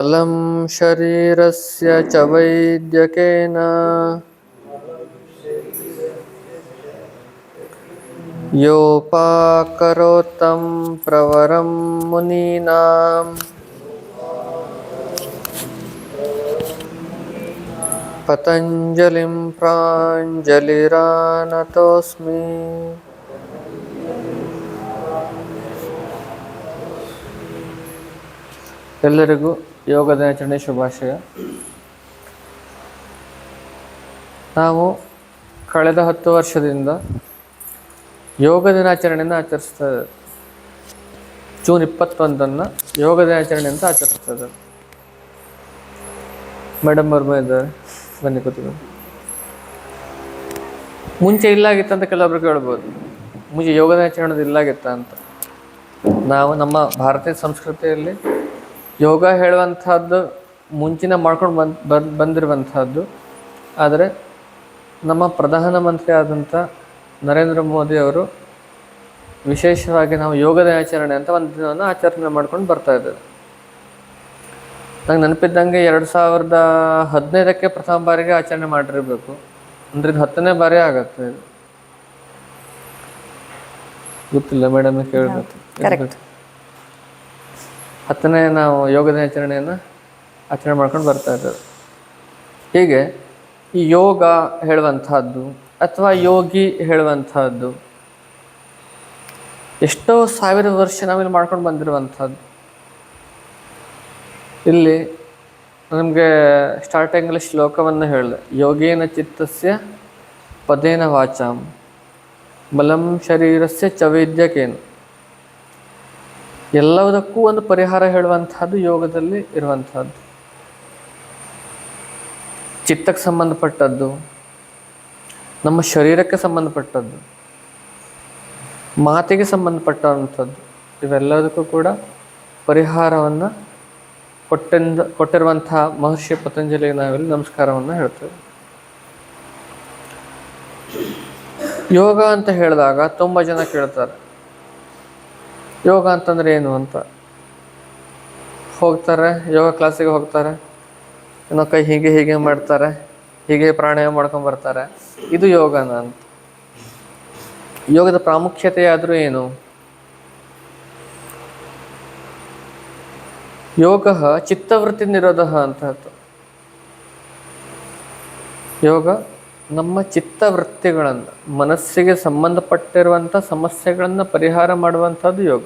अलं शरीरस्य च वैद्यकेन योपाकरोत्तं प्रवरं मुनीनाम् पतञ्जलिं प्राञ्जलिरानतोऽस्मि ಎಲ್ಲರಿಗೂ ಯೋಗ ದಿನಾಚರಣೆ ಶುಭಾಶಯ. ನಾವು ಕಳೆದ ಹತ್ತು ವರ್ಷದಿಂದ ಯೋಗ ದಿನಾಚರಣೆಯನ್ನು ಆಚರಿಸ್ತಾ ಜೂನ್ ಇಪ್ಪತ್ತೊಂದನ್ನು ಯೋಗ ದಿನಾಚರಣೆ ಅಂತ ಆಚರಿಸ್ತಾ ಇದ್ದಾರೆ ಮೇಡಮ್ ಅವ್ರ ಇದ್ದಾರೆ. ಬನ್ನಿ ಕೂತ್ಕೊಂಡು ಮುಂಚೆ ಇಲ್ಲಾಗಿತ್ತು ಅಂತ ಕೆಲವೊಬ್ರು ಕೇಳ್ಬೋದು. ಮುಂಚೆ ಯೋಗ ದಿನಾಚರಣೆ ಇಲ್ಲಾಗಿತ್ತ ಅಂತ. ನಾವು ನಮ್ಮ ಭಾರತೀಯ ಸಂಸ್ಕೃತಿಯಲ್ಲಿ ಯೋಗ ಹೇಳುವಂಥದ್ದು ಮುಂಚಿನ ಮಾಡ್ಕೊಂಡು ಬಂದ್ ಬಂದ್, ಬಂದಿರುವಂಥದ್ದು. ಆದರೆ ನಮ್ಮ ಪ್ರಧಾನಮಂತ್ರಿ ಆದಂಥ ನರೇಂದ್ರ ಮೋದಿ ಅವರು ವಿಶೇಷವಾಗಿ ನಾವು ಯೋಗದ ಆಚರಣೆ ಅಂತ ಒಂದು ದಿನವನ್ನು ಆಚರಣೆ ಮಾಡ್ಕೊಂಡು ಬರ್ತಾ ಇದ್ದೇವೆ ನಂಗೆ ನೆನಪಿದ್ದಂಗೆ ಎರಡು ಸಾವಿರದ ಹದಿನೈದಕ್ಕೆ ಪ್ರಥಮ ಬಾರಿಗೆ ಆಚರಣೆ ಮಾಡಿರಬೇಕು. ಅಂದ್ರೆ ಇದು ಹತ್ತನೇ ಬಾರಿ ಆಗತ್ತೆ ಗೊತ್ತಿಲ್ಲ ಮೇಡಮ್ ಕೇಳಬೇಕು. ಹತ್ತನೇ ನಾವು ಯೋಗ ದಿನಾಚರಣೆಯನ್ನು ಆಚರಣೆ ಮಾಡ್ಕೊಂಡು ಬರ್ತಾ ಇದ್ದೇವೆ ಹೀಗೆ ಈ ಯೋಗ ಹೇಳುವಂತಹದ್ದು ಅಥವಾ ಯೋಗಿ ಹೇಳುವಂತಹದ್ದು ಎಷ್ಟೋ ಸಾವಿರ ವರ್ಷ ನಾವಿಲ್ಲಿ ಮಾಡ್ಕೊಂಡು ಬಂದಿರುವಂಥದ್ದು ಇಲ್ಲಿ ನಮಗೆ ಸ್ಟಾರ್ಟಿಂಗಲ್ಲಿ ಶ್ಲೋಕವನ್ನು ಹೇಳಿದೆ, ಯೋಗೇನ ಚಿತ್ತಸ್ಯ ಪದೇನ ವಾಚಾಂ, ಬಲಂ ಶರೀರಸ್ಯ ಚವೈದ್ಯಕೇನು ಎಲ್ಲದಕ್ಕೂ ಒಂದು ಪರಿಹಾರ ಹೇಳುವಂತಹದ್ದು ಯೋಗದಲ್ಲಿ ಇರುವಂತಹದ್ದು ಚಿತ್ತಕ್ಕೆ ಸಂಬಂಧಪಟ್ಟದ್ದು, ನಮ್ಮ ಶರೀರಕ್ಕೆ ಸಂಬಂಧಪಟ್ಟದ್ದು, ಮಾತಿಗೆ ಸಂಬಂಧಪಟ್ಟಂಥದ್ದು, ಇವೆಲ್ಲದಕ್ಕೂ ಕೂಡ ಪರಿಹಾರವನ್ನು ಕೊಟ್ಟಿಂದ ಕೊಟ್ಟಿರುವಂತಹ ಮಹರ್ಷಿ ಪತಂಜಲಿಗೆ ನಾವಿಲ್ಲಿ ನಮಸ್ಕಾರವನ್ನು ಹೇಳ್ತೇವೆ. ಯೋಗ ಅಂತ ಹೇಳಿದಾಗ ತುಂಬ ಜನ ಕೇಳ್ತಾರೆ. ಯೋಗ ಅಂತಂದ್ರೆ ಏನು ಅಂತ? ಹೋಗ್ತಾರೆ, ಯೋಗ ಕ್ಲಾಸಿಗೆ ಹೋಗ್ತಾರೆ. ಏನೋ ಕೈ ಹೀಗೆ ಹೀಗೆ ಮಾಡ್ತಾರೆ, ಹೀಗೆ ಪ್ರಾಣಾಯಾಮ ಮಾಡ್ಕೊಂಡು ಬರ್ತಾರೆ. ಇದು ಯೋಗನ ಅಂತ. ಯೋಗದ ಪ್ರಾಮುಖ್ಯತೆ ಆದರೂ ಏನು? ಯೋಗ ಚಿತ್ತವೃತ್ತಿ ನಿರೋಧ ಅಂತ ಯೋಗ ನಮ್ಮ ಚಿತ್ತವೃತ್ತಿಗಳನ್ನು, ಮನಸ್ಸಿಗೆ ಸಂಬಂಧಪಟ್ಟಿರುವಂಥ ಸಮಸ್ಯೆಗಳನ್ನು ಪರಿಹಾರ ಮಾಡುವಂಥದ್ದು ಯೋಗ.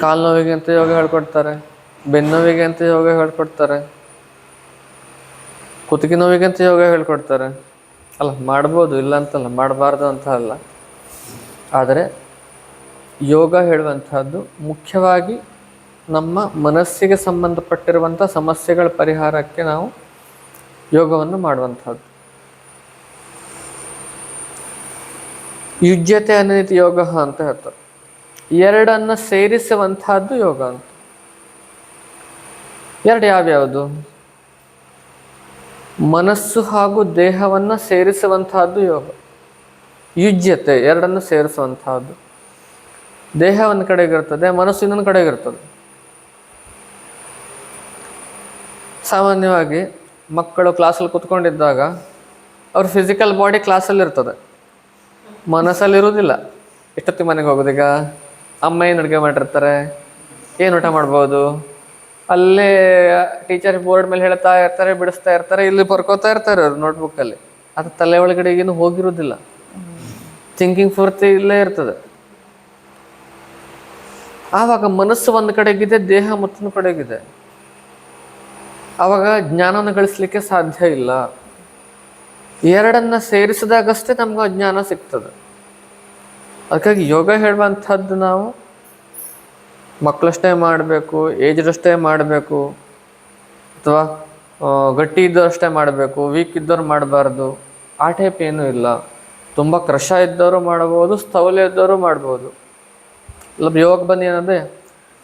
ಕಾಲು ನೋವಿಗೆ ಅಂತ ಯೋಗ ಹೇಳ್ಕೊಡ್ತಾರೆ ಬೆನ್ನೋವಿಗೆ ಅಂತ ಯೋಗ ಹೇಳ್ಕೊಡ್ತಾರೆ, ಕುತ್ತಿಗೆ ನೋವಿಗೆ ಅಂತ ಯೋಗ ಹೇಳ್ಕೊಡ್ತಾರೆ. ಅಲ್ಲ, ಮಾಡ್ಬೋದು, ಇಲ್ಲ ಅಂತಲ್ಲ, ಮಾಡಬಾರ್ದು ಅಂತ ಅಲ್ಲ. ಆದರೆ ಯೋಗ ಹೇಳುವಂಥದ್ದು ಮುಖ್ಯವಾಗಿ ನಮ್ಮ ಮನಸ್ಸಿಗೆ ಸಂಬಂಧಪಟ್ಟಿರುವಂಥ ಸಮಸ್ಯೆಗಳ ಪರಿಹಾರಕ್ಕೆ ನಾವು ಯೋಗವನ್ನು ಮಾಡುವಂಥದ್ದು. ಯುಜ್ಯತೆ ಅನಿತ ಯೋಗ ಅಂತ ಹೇಳ್ತಾರೆ. ಎರಡನ್ನ ಸೇರಿಸುವಂತಹದ್ದು ಯೋಗ ಅಂತ. ಎರಡು ಯಾವ್ಯಾವುದು? ಮನಸ್ಸು ಹಾಗೂ ದೇಹವನ್ನ ಸೇರಿಸುವಂತಹದ್ದು ಯೋಗ. ಯುಜ್ಯತೆ ಎರಡನ್ನು ಸೇರಿಸುವಂತಹದ್ದು ದೇಹ ಒಂದು ಕಡೆಗಿರ್ತದೆ ಮನಸ್ಸು ಇನ್ನೊಂದು ಕಡೆಗಿರ್ತದೆ ಸಾಮಾನ್ಯವಾಗಿ ಮಕ್ಕಳು ಕ್ಲಾಸಲ್ಲಿ ಕೂತ್ಕೊಂಡಿದ್ದಾಗ ಅವ್ರ ಫಿಸಿಕಲ್ ಬಾಡಿ ಕ್ಲಾಸಲ್ಲಿ ಇರ್ತದೆ. ಮನಸ್ಸಲ್ಲಿ ಇರುವುದಿಲ್ಲ. ಎಷ್ಟೊತ್ತಿಗೆ ಮನೆಗೆ ಹೋಗೋದೀಗ ಅಮ್ಮ ಏನು ಅಡುಗೆ ಮಾಡಿರ್ತಾರೆ? ಏನು ಊಟ ಮಾಡ್ಬೋದು? ಅಲ್ಲೇ ಟೀಚರ್ ಬೋರ್ಡ್ ಮೇಲೆ ಹೇಳ್ತಾ ಇರ್ತಾರೆ, ಬಿಡಿಸ್ತಾ ಇರ್ತಾರೆ, ಇಲ್ಲಿ ಬರ್ಕೋತಾ ಇರ್ತಾರೆ ಅವ್ರು ನೋಟ್ಬುಕ್ಕಲ್ಲಿ ಅದು ತಲೆ ಒಳಗಡೆ ಏನು ಹೋಗಿರೋದಿಲ್ಲ ಥಿಂಕಿಂಗ್ ಪೂರ್ತಿ ಇಲ್ಲೇ ಇರ್ತದೆ. ಆವಾಗ ಮನಸ್ಸು ಒಂದು ಕಡೆಗಿದೆ, ದೇಹ ಮತ್ತೊಂದು ಕಡೆಗಿದೆ. ಆವಾಗ ಜ್ಞಾನವನ್ನು ಗಳಿಸ್ಲಿಕ್ಕೆ ಸಾಧ್ಯ ಇಲ್ಲ. ಎರಡನ್ನ ಸೇರಿಸಿದಾಗಷ್ಟೇ ನಮ್ಗೆ ಜ್ಞಾನ ಸಿಗ್ತದೆ. ಅದಕ್ಕಾಗಿ ಯೋಗ ಹೇಳುವಂಥದ್ದು ನಾವು ಮಕ್ಕಳಷ್ಟೇ ಮಾಡಬೇಕು ಏಜ್ರಷ್ಟೇ ಮಾಡಬೇಕು ಅಥವಾ ಗಟ್ಟಿ ಇದ್ದವರಷ್ಟೇ ಮಾಡಬೇಕು ವೀಕ್ ಇದ್ದವ್ರು ಮಾಡಬಾರ್ದು ಆ ಟೈಪ್ ಏನೂ ಇಲ್ಲ. ತುಂಬ ಕ್ರಶ ಇದ್ದವರು ಮಾಡ್ಬೋದು ಸ್ಥೌಲ್ಯ ಇದ್ದವರು ಮಾಡ್ಬೋದು ಇಲ್ಲ ಯೋಗ ಬಂದು ಏನಂದರೆ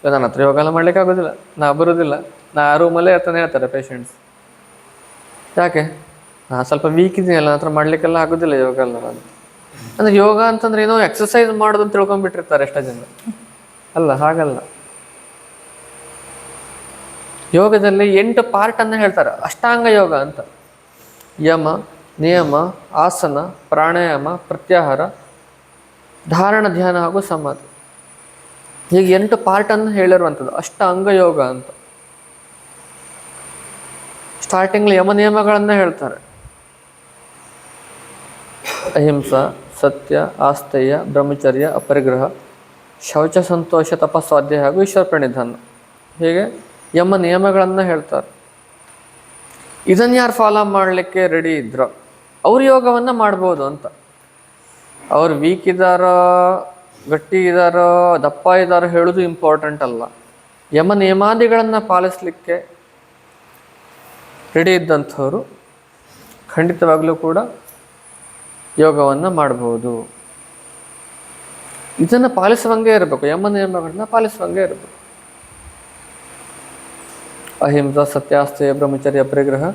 "ಇಲ್ಲ, ನನ್ನ ಹತ್ರ ಯೋಗ ಎಲ್ಲ ಮಾಡ್ಲಿಕ್ಕೆ ಆಗೋದಿಲ್ಲ ನಾ ಬರೋದಿಲ್ಲ. ನಾ ರೂಮಲ್ಲೇ ಇರ್ತಾನೆ ಹೇಳ್ತಾರೆ ಪೇಷಂಟ್ಸ್ ಯಾಕೆ? ನಾನು ಸ್ವಲ್ಪ ವೀಕ್ ಇದೆಯಲ್ಲ ನನ್ನ ಹತ್ರ ಮಾಡ್ಲಿಕ್ಕೆಲ್ಲ ಆಗೋದಿಲ್ಲ ಯೋಗ ಅಲ್ಲ ಅಂತ ಅಂದ್ರೆ ಯೋಗ ಅಂತಂದ್ರೆ ಏನೋ ಎಕ್ಸಸೈಸ್ ಮಾಡೋದು ಅಂತ ತಿಳ್ಕೊಂಡ್ಬಿಟ್ಟಿರ್ತಾರೆ ಎಷ್ಟೋ ಜನ. ಅಲ್ಲ, ಹಾಗಲ್ಲ. ಯೋಗದಲ್ಲಿ ಎಂಟು ಪಾರ್ಟನ್ನು ಹೇಳ್ತಾರೆ. ಅಷ್ಟಾಂಗ ಯೋಗ ಅಂತ. ಯಮ, ನಿಯಮ, ಆಸನ, ಪ್ರಾಣಾಯಾಮ, ಪ್ರತ್ಯಾಹಾರ, ಧಾರಣ, ಧ್ಯಾನ ಹಾಗೂ ಸಮಾಧಿ. ಹೀಗೆ ಎಂಟು ಪಾರ್ಟನ್ನು ಹೇಳಿರುವಂಥದ್ದು. ಅಷ್ಟಾಂಗ ಯೋಗ ಅಂತ. ಸ್ಟಾರ್ಟಿಂಗ್ಲಿ ಯಮ ನಿಯಮಗಳನ್ನು ಹೇಳ್ತಾರೆ. ಅಹಿಂಸಾ, ಸತ್ಯ ಆಸ್ತೇಯ ಬ್ರಹ್ಮಚರ್ಯ, ಅಪರಿಗ್ರಹ, ಶೌಚ, ಸಂತೋಷ, ತಪಸ್ವಾಧ್ಯಾಯ ಹಾಗೂ ಈಶ್ವರ ಪ್ರಣಿಧಾನ ಹೀಗೆ ಯಮ ನಿಯಮಗಳನ್ನು ಹೇಳ್ತಾರೆ. ಇದನ್ನು ಯಾರು ಫಾಲೋ ಮಾಡಲಿಕ್ಕೆ ರೆಡಿ ಇದ್ರು, ಅವ್ರ ಯೋಗವನ್ನು ಮಾಡ್ಬೋದು ಅಂತ. ಅವ್ರು ವೀಕ್ ಇದ್ದಾರೋ, ಗಟ್ಟಿ ಇದ್ದಾರೋ, ದಪ್ಪ ಇದ್ದಾರೋ ಹೇಳೋದು ಇಂಪಾರ್ಟೆಂಟ್ ಅಲ್ಲ. ಯಮ ನಿಯಮಾದಿಗಳನ್ನು ಪಾಲಿಸಲಿಕ್ಕೆ ರೆಡಿ ಇದ್ದಂಥವರು ಖಂಡಿತವಾಗಲೂ ಕೂಡ ಯೋಗವನ್ನು ಮಾಡಬಹುದು ಇದನ್ನು ಪಾಲಿಸುವಂಗೆ ಇರಬೇಕು. ಯಮ ನಿಯಮಗಳನ್ನ ಪಾಲಿಸುವಂಗೆ ಇರಬೇಕು. ಅಹಿಂಸಾ ಸತ್ಯಾಸ್ತೆಯ ಬ್ರಹ್ಮಚರ್ಯ, ಪರಿಗ್ರಹ,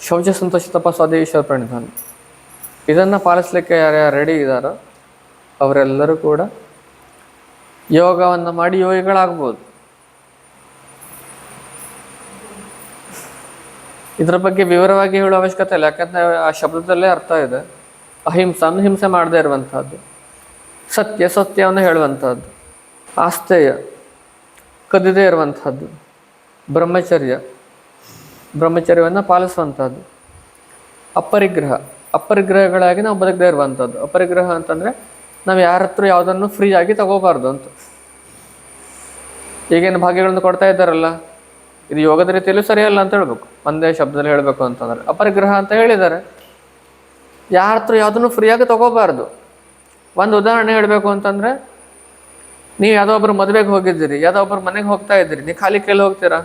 ಶೌಚ ಸಂತೋಷ ತಪಸ್ವಾದಿ ಈಶ್ವರ ಪ್ರಣಿಧಾನ ಇದನ್ನು ಪಾಲಿಸಲಿಕ್ಕೆ ಯಾರ್ಯಾರು ರೆಡಿ ಇದ್ದಾರೋ ಅವರೆಲ್ಲರೂ ಕೂಡ ಯೋಗವನ್ನು ಮಾಡಿ ಯೋಗಿಗಳಾಗ್ಬೋದು. ಇದರ ಬಗ್ಗೆ ವಿವರವಾಗಿ ಹೇಳುವ ಅವಶ್ಯಕತೆ ಇಲ್ಲ. ಯಾಕಂದ್ರೆ ಆ ಶಬ್ದದಲ್ಲೇ ಅರ್ಥ ಇದೆ. ಅಹಿಂಸ ಹಿಂಸೆ ಮಾಡದೇ ಇರುವಂತಹದ್ದು. ಸತ್ಯ ಸತ್ಯವನ್ನು ಹೇಳುವಂತಹದ್ದು. ಆಸ್ತೇಯ ಕದಿದೇ ಇರುವಂತಹದ್ದು. ಬ್ರಹ್ಮಚರ್ಯ. ಬ್ರಹ್ಮಚರ್ಯವನ್ನು ಪಾಲಿಸುವಂಥದ್ದು ಅಪರಿಗ್ರಹ. ಅಪರಿಗ್ರಹಗಳಾಗಿ ನಾವು ಬದುಕದೇ ಇರುವಂಥದ್ದು ಅಪರಿಗ್ರಹ ಅಂತಂದರೆ ನಾವು ಯಾರ ಹತ್ರ ಯಾವುದನ್ನು ಫ್ರೀ ಆಗಿ ತಗೋಬಾರ್ದು ಅಂತ. ಈಗೇನು ಭಾಗ್ಯಗಳನ್ನು ಕೊಡ್ತಾ ಇದ್ದಾರಲ್ಲ? ಇದು ಯೋಗದ ರೀತಿಯಲ್ಲೂ ಸರಿಯಲ್ಲ ಅಂತ ಹೇಳ್ಬೇಕು. ಒಂದೇ ಶಬ್ದದಲ್ಲಿ ಹೇಳಬೇಕು ಅಂತಂದ್ರೆ. ಅಪರಿಗ್ರಹ ಅಂತ ಹೇಳಿದ್ದಾರೆ. ಯಾರ ಹತ್ರ ಯಾವುದನ್ನು ಫ್ರೀಯಾಗಿ ತಗೋಬಾರ್ದು. ಒಂದು ಉದಾಹರಣೆ ಹೇಳಬೇಕು ಅಂತಂದರೆ, ನೀವು ಯಾವುದೋ ಒಬ್ರು ಮದುವೆಗೆ ಹೋಗಿದ್ದೀರಿ, ಯಾವುದೋ ಒಬ್ರು ಮನೆಗೆ ಹೋಗ್ತಾ ಇದ್ದೀರಿ, ನೀವು ಖಾಲಿ ಕೈಲಿ ಹೋಗ್ತೀರಾ?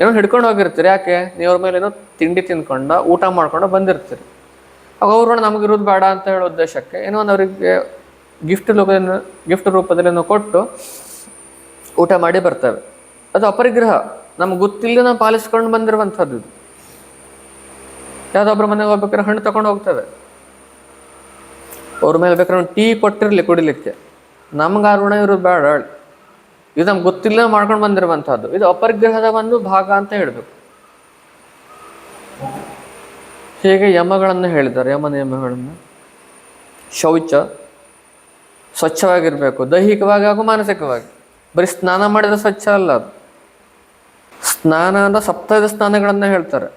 ಏನೋ ಹಿಡ್ಕೊಂಡು ಹೋಗಿರ್ತೀರಿ. ಯಾಕೆ? ನೀವು ಅವ್ರ ಮೇಲೆ ಏನೋ ತಿಂಡಿ ತಿಂದ್ಕೊಂಡ ಊಟ ಮಾಡ್ಕೊಂಡು ಬಂದಿರ್ತೀರಿ. ಆಗ ಅವ್ರು ನಮಗಿರೋದು ಬೇಡ ಅಂತ ಹೇಳೋ ಉದ್ದೇಶಕ್ಕೆ ಏನೋ ಒಂದು ಅವರಿಗೆ ಗಿಫ್ಟ್ ಗಿಫ್ಟ್ ರೂಪದಲ್ಲಿ ಕೊಟ್ಟು ಊಟ ಮಾಡಿ ಬರ್ತವೆ ಅದು ಅಪರಿಗ್ರಹ. ನಮ್ಗೆ ಗೊತ್ತಿಲ್ಲದೆ ನಾವು ಪಾಲಿಸ್ಕೊಂಡು ಬಂದಿರುವಂಥದ್ದು. ಇದು ಯಾವುದೊಬ್ಬರ ಮನೆಗೆ ಹೋಗ್ಬೇಕಾದ್ರೆ ಹಣ್ಣು ತಗೊಂಡು ಹೋಗ್ತೇವೆ. ಅವ್ರ ಮೇಲೆ ಬೇಕಾದ್ರೆ ಟೀ ಕೊಟ್ಟಿರಲಿ ಕುಡಿಲಿಕ್ಕೆ. ನಮ್ಗೆ ಆ ಋಣ ಇರೋದು ಬೇಡ ಇದು ನಮ್ಗೆ ಗೊತ್ತಿಲ್ಲ ಮಾಡ್ಕೊಂಡು ಬಂದಿರುವಂಥದ್ದು. ಇದು ಅಪರಿಗ್ರಹದ ಒಂದು ಭಾಗ ಅಂತ ಹೇಳಬೇಕು. ಹೀಗೆ ಯಮಗಳನ್ನು ಹೇಳಿದ್ದಾರೆ? ಯಮ ನಿಯಮಗಳನ್ನು. ಶೌಚ, ಸ್ವಚ್ಛವಾಗಿರಬೇಕು. ದೈಹಿಕವಾಗಿ ಹಾಗೂ ಮಾನಸಿಕವಾಗಿ. ಬರೀ ಸ್ನಾನ ಮಾಡಿದ್ರೆ ಸ್ವಚ್ಛ ಅಲ್ಲ ಅದು. ಸ್ನಾನ ಅಂದ್ರೆ ಸಪ್ತದ ಸ್ನಾನಗಳನ್ನು ಹೇಳ್ತಾರೆ.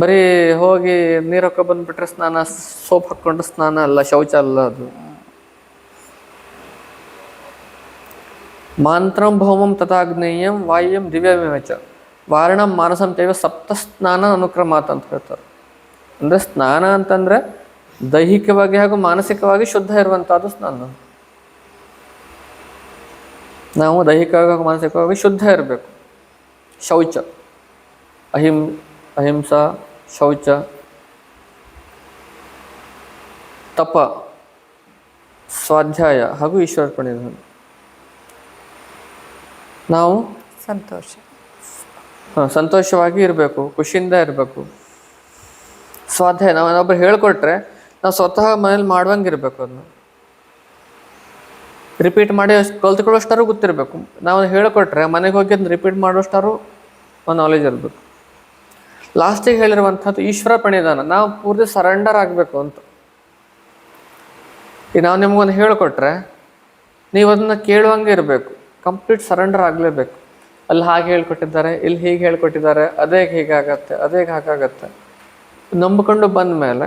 ಬರೀ ಹೋಗಿ ನೀರು ಹಾಕೋ ಬಂದ್ಬಿಟ್ರೆ ಸ್ನಾನ, ಸೋಪ್ ಹಾಕೊಂಡು ಸ್ನಾನ ಅಲ್ಲ ಶೌಚ ಅಲ್ಲ ಅದು. ಮಾಂತ್ರಂ ಭೌಮಂ ತಥಾಗ್ನೇಯಂ ವಾಯುಂ ದಿವ್ಯಮೇಚ ವಾರಣ ಮಾನಸಂ ತೇವ ಸಪ್ತ ಸ್ನಾನ ಅನುಕ್ರಮಾತ್ ಅಂತ ಹೇಳ್ತಾರೆ. ಅಂದರೆ ಸ್ನಾನ ಅಂತಂದರೆ ದೈಹಿಕವಾಗಿ ಹಾಗೂ ಮಾನಸಿಕವಾಗಿ ಶುದ್ಧ ಇರುವಂಥದ್ದು ಸ್ನಾನ. ನಾವು ದೈಹಿಕವಾಗಿ ಮಾನಸಿಕವಾಗಿ ಶುದ್ಧ ಇರಬೇಕು. ಶೌಚ. ಅಹಿಂ ಅಹಿಂಸಾ ಶೌಚ. ತಪ. ಸ್ವಾಧ್ಯಾಯ ಹಾಗೂ ಈಶ್ವರ ಪ್ರಣೀಧಾನ ನಾವು ಸಂತೋಷ. ಹಾಂ ಸಂತೋಷವಾಗಿ ಇರಬೇಕು ಖುಷಿಯಿಂದ ಇರಬೇಕು. ಸ್ವಾಧ್ಯಾಯ ನಾವು ಇನ್ನೊಬ್ರು ಹೇಳ್ಕೊಟ್ರೆ ನಾವು ಸ್ವತಃ ಮನೇಲಿ ಮಾಡುವಂಗೆ ಇರಬೇಕು ಅದನ್ನ ರಿಪೀಟ್ ಮಾಡಿ ಕಲ್ತ್ಕೊಳ್ಳೋಷ್ಟಾರು ಗೊತ್ತಿರಬೇಕು. ನಾವು ಹೇಳಿಕೊಟ್ರೆ ಮನೆಗೆ ಹೋಗಿ ಅದನ್ನ ರಿಪೀಟ್ ಮಾಡೋಷ್ಟಾರು ನಾಲೆಜ್ ಇರಬೇಕು. ಲಾಸ್ಟಿಗೆ ಹೇಳಿರುವಂಥದ್ದು ಈಶ್ವರ ಪ್ರಣಿಧಾನ ನಾವು ಪೂರ್ತಿ ಸರೆಂಡರ್ ಆಗಬೇಕು ಅಂತ. ಈಗ ನಾವು ನಿಮ್ಗೊಂದು ಹೇಳಿಕೊಟ್ರೆ ನೀವು ಅದನ್ನು ಕೇಳುವಂಗೆ ಇರಬೇಕು. ಕಂಪ್ಲೀಟ್ ಸರೆಂಡರ್ ಆಗಲೇಬೇಕು. ಅಲ್ಲಿ ಹಾಗೆ ಹೇಳ್ಕೊಟ್ಟಿದ್ದಾರೆ, ಇಲ್ಲಿ ಹೀಗೆ ಹೇಳ್ಕೊಟ್ಟಿದ್ದಾರೆ, ಅದೇ ಹೀಗಾಗತ್ತೆ ಅದೇ ಹಾಗಾಗತ್ತೆ ನಂಬಿಕೊಂಡು ಬಂದ ಮೇಲೆ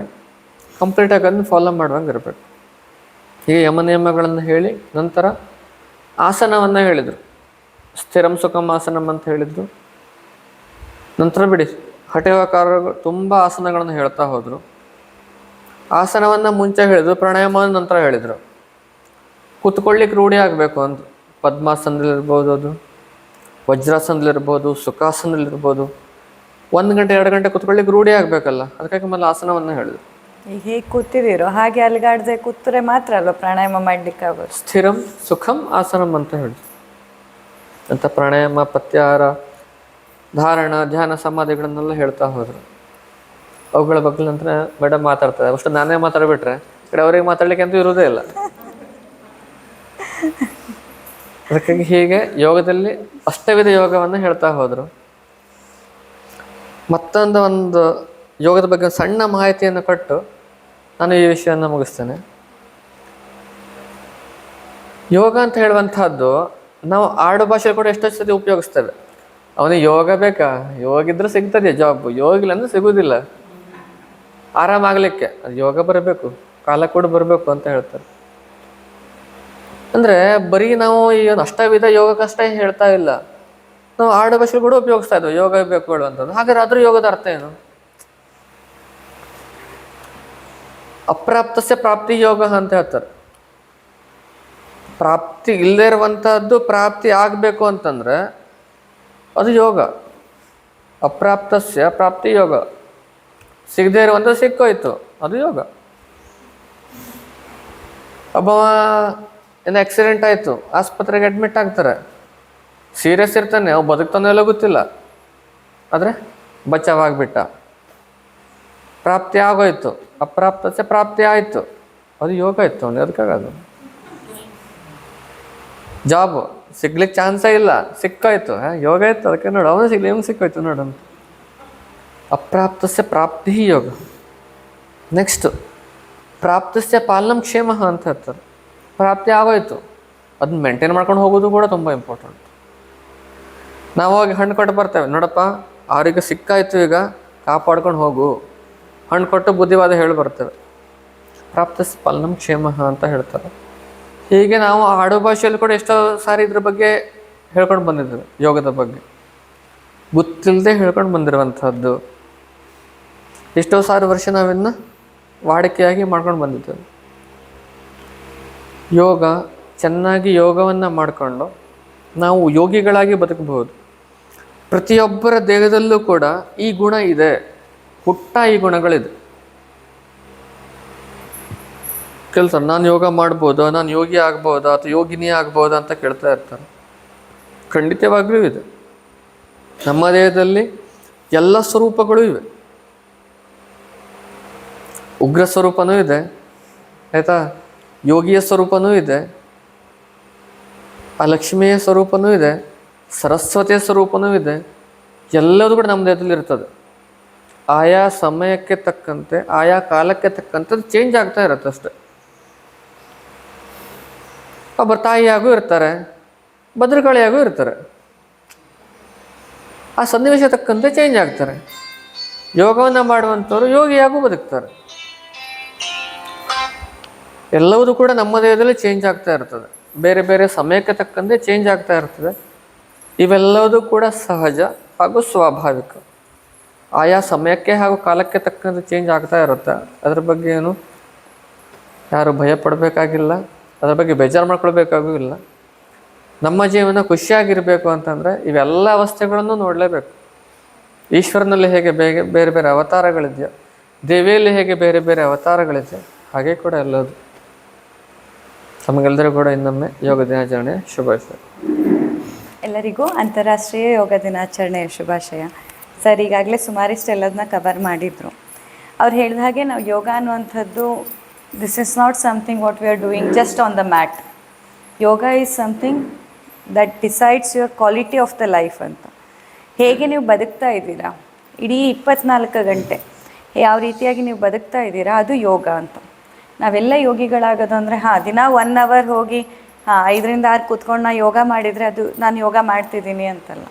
ಕಂಪ್ಲೀಟಾಗಿ ಅದನ್ನು ಫಾಲೋ ಮಾಡುವಂಗೆ ಇರಬೇಕು. ಹೀಗೆ ಯಮ ನಿಯಮಗಳನ್ನು ಹೇಳಿ ನಂತರ ಆಸನವನ್ನು ಹೇಳಿದರು. ಸ್ಥಿರಂ ಸುಖಂ ಆಸನಂ ಅಂತ ಹೇಳಿದರು. ನಂತರ ಬಿಡಿ ಹಠಯೋಗಕಾರರು ತುಂಬ ಆಸನಗಳನ್ನು ಹೇಳ್ತಾ ಹೋದರು. ಆಸನವನ್ನು ಮುಂಚೆ ಹೇಳಿದ್ರು, ಪ್ರಾಣಾಯಾಮವನ್ನು ನಂತರ ಹೇಳಿದರು. ಕೂತ್ಕೊಳ್ಳಿಕ್ಕೆ ರೂಢಿ ಆಗಬೇಕು ಅಂತ ಪದ್ಮಾಸನದಲ್ಲಿರ್ಬೋದು ಅದು ವಜ್ರಾಸನದಲ್ಲಿರ್ಬೋದು ಸುಖಾಸನದಲ್ಲಿರ್ಬೋದು ಒಂದು ಗಂಟೆ, ಎರಡು ಗಂಟೆ ಕೂತ್ಕೊಳ್ಳಿಕ್ಕೆ ರೂಢಿ ಆಗಬೇಕಲ್ಲ, ಅದಕ್ಕಾಗಿ ಮೊದಲು ಆಸನವನ್ನು ಹೇಳಿದ್ರು. ಈಗ ಹೇಗೆ ಕೂತಿದ್ದೀರೋ, ಹಾಗೆ ಅಲ್ಲಿಗಾಡ್ದೆ ಕೂತ್ರೆ ಮಾತ್ರ ಅಲ್ವಾ ಪ್ರಾಣಾಯಾಮ ಮಾಡ್ಲಿಕ್ಕೆ ಆಗೋದು? ಸ್ಥಿರಂ ಸುಖಂ ಆಸನಂ ಅಂತ ಹೇಳಿ ಅಂತ ಪ್ರಾಣಾಯಾಮ ಪತ್ಯಾರ ಧಾರಣ, ಧ್ಯಾನ, ಸಮಾಧಿಗಳನ್ನೆಲ್ಲ ಹೇಳ್ತಾ ಹೋದ್ರು. ಅವುಗಳ ಬಗ್ಗೆ ನಂತರ ಮೇಡಮ್ ಮಾತಾಡ್ತಾರೆ. ಅಷ್ಟು ನಾನೇ ಮಾತಾಡ್ಬಿಟ್ರೆ ಕಡೆ ಅವ್ರಿಗೆ ಮಾತಾಡ್ಲಿಕ್ಕೆ ಅಂತೂ ಇರೋದೇ ಇಲ್ಲ. ಅದಕ್ಕಾಗಿ ಹೀಗೆ ಯೋಗದಲ್ಲಿ ಅಷ್ಟವಿಧ ಯೋಗವನ್ನು ಹೇಳ್ತಾ ಹೋದರು. ಮತ್ತೊಂದು ಒಂದು ಯೋಗದ ಬಗ್ಗೆ ಸಣ್ಣ ಮಾಹಿತಿಯನ್ನು ಕೊಟ್ಟು ನಾನು ಈ ವಿಷಯವನ್ನು ಮುಗಿಸ್ತೇನೆ. ಯೋಗ ಅಂತ ಹೇಳುವಂತಹದ್ದು ನಾವು ಆಡು ಭಾಷೆ ಕೂಡ ಎಷ್ಟೋ ಸತಿ ಉಪಯೋಗಿಸ್ತೇವೆ. ಅವನಿಗೆ ಯೋಗ ಬೇಕಾ? ಯೋಗ ಇದ್ರೆ ಸಿಗ್ತದೆ ಜಾಬ್ ಯೋಗ ಇಲ್ಲ ಅಂದ್ರೆ ಸಿಗುವುದಿಲ್ಲ ಆರಾಮಾಗಲಿಕ್ಕೆ. ಅದು ಯೋಗ ಬರಬೇಕು. ಕಾಲ ಕೂಡ ಬರಬೇಕು ಅಂತ ಹೇಳ್ತಾರೆ. ಅಂದ್ರೆ ಬರೀ ನಾವು ಈ ಒಂದು ಅಷ್ಟವಿಧ ಯೋಗಕ್ಕಷ್ಟೇ ಹೇಳ್ತಾ ಇಲ್ಲ. ನಾವು ಆಡು ಭಾಷೆ ಕೂಡ ಉಪಯೋಗಿಸ್ತಾ ಇದ್ವಿ ಯೋಗ ಬೇಕು ಹೇಳುವಂಥದ್ದು. ಹಾಗಾದ್ರೆ ಅದ್ರ ಯೋಗದ ಅರ್ಥ ಏನು? ಅಪ್ರಾಪ್ತಸ್ಯ ಪ್ರಾಪ್ತಿ ಯೋಗ ಅಂತ ಹೇಳ್ತಾರೆ. ಪ್ರಾಪ್ತಿ ಇಲ್ಲದೇ ಇರುವಂತಹದ್ದು ಪ್ರಾಪ್ತಿ ಆಗಬೇಕು ಅಂತಂದರೆ ಅದು ಯೋಗ. ಅಪ್ರಾಪ್ತಸ್ಯ ಪ್ರಾಪ್ತಿ ಯೋಗ. ಸಿಗದೇ ಇರುವಂಥದ್ದು ಸಿಕ್ಕೋಯ್ತು, ಅದು ಯೋಗ. ಒಬ್ಬ ಏನು ಆಕ್ಸಿಡೆಂಟ್ ಆಯಿತು, ಆಸ್ಪತ್ರೆಗೆ ಅಡ್ಮಿಟ್ ಆಗ್ತಾರೆ. ಸೀರಿಯಸ್ ಇರ್ತಾನೆ ಅವು ಬದುಕ್ತಾನೋ ಎಲ್ಲ ಗೊತ್ತಿಲ್ಲ. ಆದರೆ ಬಚಾವಾಗ್ಬಿಟ್ಟ ಪ್ರಾಪ್ತಿ ಆಗೋಯ್ತು. ಅಪ್ರಾಪ್ತಸ್ಯ ಪ್ರಾಪ್ತಿ ಆಯಿತು ಅದು ಯೋಗ ಇತ್ತು ಅವನಿಗೆ ಅದಕ್ಕಾಗದು. ಜಾಬ್ ಸಿಗ್ಲಿಕ್ಕೆ ಚಾನ್ಸೇ ಇಲ್ಲ, ಸಿಕ್ಕಾಯ್ತು. ಯೋಗ ಇತ್ತು, ಅದಕ್ಕೆ ನೋಡು, ಅವನು ಸಿಗ್ಲಿ ಇವ್ನು ಸಿಕ್ಕೋಯ್ತು ನೋಡು ಅಪ್ರಾಪ್ತಸ್ಯ ಪ್ರಾಪ್ತಿ ಯೋಗ. ನೆಕ್ಸ್ಟ್ ಪ್ರಾಪ್ತಸ್ಯ ಪಾಲನ ಕ್ಷೇಮ ಅಂತ ಹೇಳ್ತಾರೆ. ಪ್ರಾಪ್ತಿ ಆಗೋಯ್ತು. ಅದನ್ನ ಮೇಂಟೈನ್ ಮಾಡ್ಕೊಂಡು ಹೋಗೋದು ಕೂಡ ತುಂಬ ಇಂಪಾರ್ಟೆಂಟ್ ನಾವು ಹೋಗಿ ಹಣ್ಣು ಕೊಟ್ಟು ಬರ್ತೇವೆ. ನೋಡಪ್ಪ, ಅವ್ರಿಗೆ ಸಿಕ್ಕಾಯ್ತು ಈಗ, ಕಾಪಾಡ್ಕೊಂಡು ಹೋಗು. ಹಣ್ಣು ಕೊಟ್ಟು ಬುದ್ಧಿವಾದ ಹೇಳಿ ಬರ್ತೇವೆ. ಪ್ರಾಪ್ತ ಪಾಲನಂ ಕ್ಷೇಮ ಅಂತ ಹೇಳ್ತಾರೆ. ಹೀಗೆ ನಾವು ಆಡು ಭಾಷೆಯಲ್ಲಿ ಕೂಡ ಎಷ್ಟೋ ಸಾರಿ ಇದ್ರ ಬಗ್ಗೆ ಹೇಳ್ಕೊಂಡು ಬಂದಿದ್ದೇವೆ, ಯೋಗದ ಬಗ್ಗೆ. ಗೊತ್ತಿಲ್ಲದೆ ಹೇಳ್ಕೊಂಡು ಬಂದಿರುವಂಥದ್ದು. ಎಷ್ಟೋ ಸಾರಿ ವರ್ಷ ನಾವಿನ್ನು ವಾಡಿಕೆಯಾಗಿ ಮಾಡ್ಕೊಂಡು ಬಂದಿದ್ದೇವೆ. ಯೋಗ, ಚೆನ್ನಾಗಿ ಯೋಗವನ್ನು ಮಾಡಿಕೊಂಡು ನಾವು ಯೋಗಿಗಳಾಗಿ ಬದುಕಬಹುದು. ಪ್ರತಿಯೊಬ್ಬರ ದೇಹದಲ್ಲೂ ಕೂಡ ಈ ಗುಣ ಇದೆ. ಹುಟ್ಟ ಈ ಗುಣಗಳಿದೆ. ಕೆಲಸ ನಾನು ಯೋಗ ಮಾಡ್ಬೋದಾ, ನಾನು ಯೋಗಿ ಆಗ್ಬೋದಾ ಅಥವಾ ಯೋಗಿನಿ ಆಗ್ಬೋದಾ ಅಂತ ಕೇಳ್ತಾ ಇರ್ತಾರೆ. ಖಂಡಿತವಾಗ್ಲೂ ಇದೆ. ನಮ್ಮ ದೇಹದಲ್ಲಿ ಎಲ್ಲ ಸ್ವರೂಪಗಳು ಇವೆ. ಉಗ್ರ ಸ್ವರೂಪನೂ ಇದೆ, ಆಯಿತಾ? ಯೋಗಿಯ ಸ್ವರೂಪನೂ ಇದೆ ಆ ಲಕ್ಷ್ಮಿಯ ಸ್ವರೂಪನೂ ಇದೆ, ಸರಸ್ವತಿಯ ಸ್ವರೂಪನೂ ಇದೆ, ಎಲ್ಲದೂ ಕೂಡ ನಮ್ಮ ದೇಹದಲ್ಲಿ ಇರ್ತದೆ. ಆಯಾ ಸಮಯಕ್ಕೆ ತಕ್ಕಂತೆ, ಆಯಾ ಕಾಲಕ್ಕೆ ತಕ್ಕಂತೆ ಚೇಂಜ್ ಆಗ್ತಾ ಇರುತ್ತೆ ಅಷ್ಟೆ. ಒಬ್ಬ ತಾಯಿಯಾಗೂ ಇರ್ತಾರೆ, ಭದ್ರಕಾಳಿಯಾಗೂ ಇರ್ತಾರೆ. ಆ ಸನ್ನಿವೇಶ ತಕ್ಕಂತೆ ಚೇಂಜ್ ಆಗ್ತಾರೆ. ಯೋಗವನ್ನು ಮಾಡುವಂಥವ್ರು ಯೋಗಿಯಾಗೂ ಬದುಕ್ತಾರೆ. ಎಲ್ಲವೂ ಕೂಡ ನಮ್ಮ ದೇಹದಲ್ಲಿ ಚೇಂಜ್ ಆಗ್ತಾ ಇರ್ತದೆ. ಬೇರೆ ಬೇರೆ ಸಮಯಕ್ಕೆ ತಕ್ಕಂತೆ ಚೇಂಜ್ ಆಗ್ತಾ ಇರ್ತದೆ. ಇವೆಲ್ಲವೂ ಕೂಡ ಸಹಜ ಹಾಗೂ ಸ್ವಾಭಾವಿಕ. ಆಯಾ ಸಮಯಕ್ಕೆ ಹಾಗೂ ಕಾಲಕ್ಕೆ ತಕ್ಕಂತೆ ಚೇಂಜ್ ಆಗ್ತಾ ಇರುತ್ತೆ. ಅದ್ರ ಬಗ್ಗೆ ಏನು? ಯಾರು ಭಯ ಪಡಬೇಕಾಗಿಲ್ಲ ಅದ್ರ ಬಗ್ಗೆ ಬೇಜಾರು ಮಾಡ್ಕೊಳ್ಬೇಕಾಗೂ ಇಲ್ಲ. ನಮ್ಮ ಜೀವನ ಖುಷಿಯಾಗಿರಬೇಕು ಅಂತಂದರೆ ಇವೆಲ್ಲ ಅವಸ್ಥೆಗಳನ್ನು ನೋಡಲೇಬೇಕು. ಈಶ್ವರನಲ್ಲಿ ಹೇಗೆ ಬೇಗ ಬೇರೆ ಬೇರೆ ಅವತಾರಗಳಿದೆಯೋ, ದೇವಿಯಲ್ಲಿ ಹೇಗೆ ಬೇರೆ ಬೇರೆ ಅವತಾರಗಳಿದೆಯೋ, ಹಾಗೆ ಕೂಡ ಎಲ್ಲದು. ತಮಗೆಲ್ಲರೂ ಕೂಡ ಇನ್ನೊಮ್ಮೆ ಯೋಗ ದಿನಾಚರಣೆ ಶುಭಾಶಯ. ಎಲ್ಲರಿಗೂ ಅಂತಾರಾಷ್ಟ್ರೀಯ ಯೋಗ ದಿನಾಚರಣೆಯ ಶುಭಾಶಯ. ಸರ್, ಈಗಾಗಲೇ ಸುಮಾರಿಷ್ಟು ಎಲ್ಲದನ್ನ ಕವರ್ ಮಾಡಿದರು. ಅವ್ರು ಹೇಳಿದ ಹಾಗೆ ನಾವು ಯೋಗ ಅನ್ನುವಂಥದ್ದು this is not something what we are doing just on the mat yoga is something that decides your quality of the life ಅಂತ. ಹೇಗೆ ನೀವು ಬದುಕ್ತಾ ಇದ್ದೀರಾ? ಇಡೀ ಇಪ್ಪತ್ನಾಲ್ಕು ಗಂಟೆ ಯಾವ ರೀತಿಯಾಗಿ ನೀವು ಬದುಕ್ತಾ ಇದ್ದೀರಾ? ಅದು ಯೋಗ ಅಂತ. ನಾವೆಲ್ಲ ಯೋಗಿಗಳಾಗೋದು ಅಂದರೆ, ಹಾಂ, ದಿನ ಒನ್ ಅವರ್ ಹೋಗಿ, ಹಾಂ, ಐದರಿಂದ ಆರು ಕೂತ್ಕೊಂಡು ನಾ ಯೋಗ ಮಾಡಿದರೆ ಅದು, ನಾನು ಯೋಗ ಮಾಡ್ತಿದ್ದೀನಿ ಅಂತಲ್ಲ.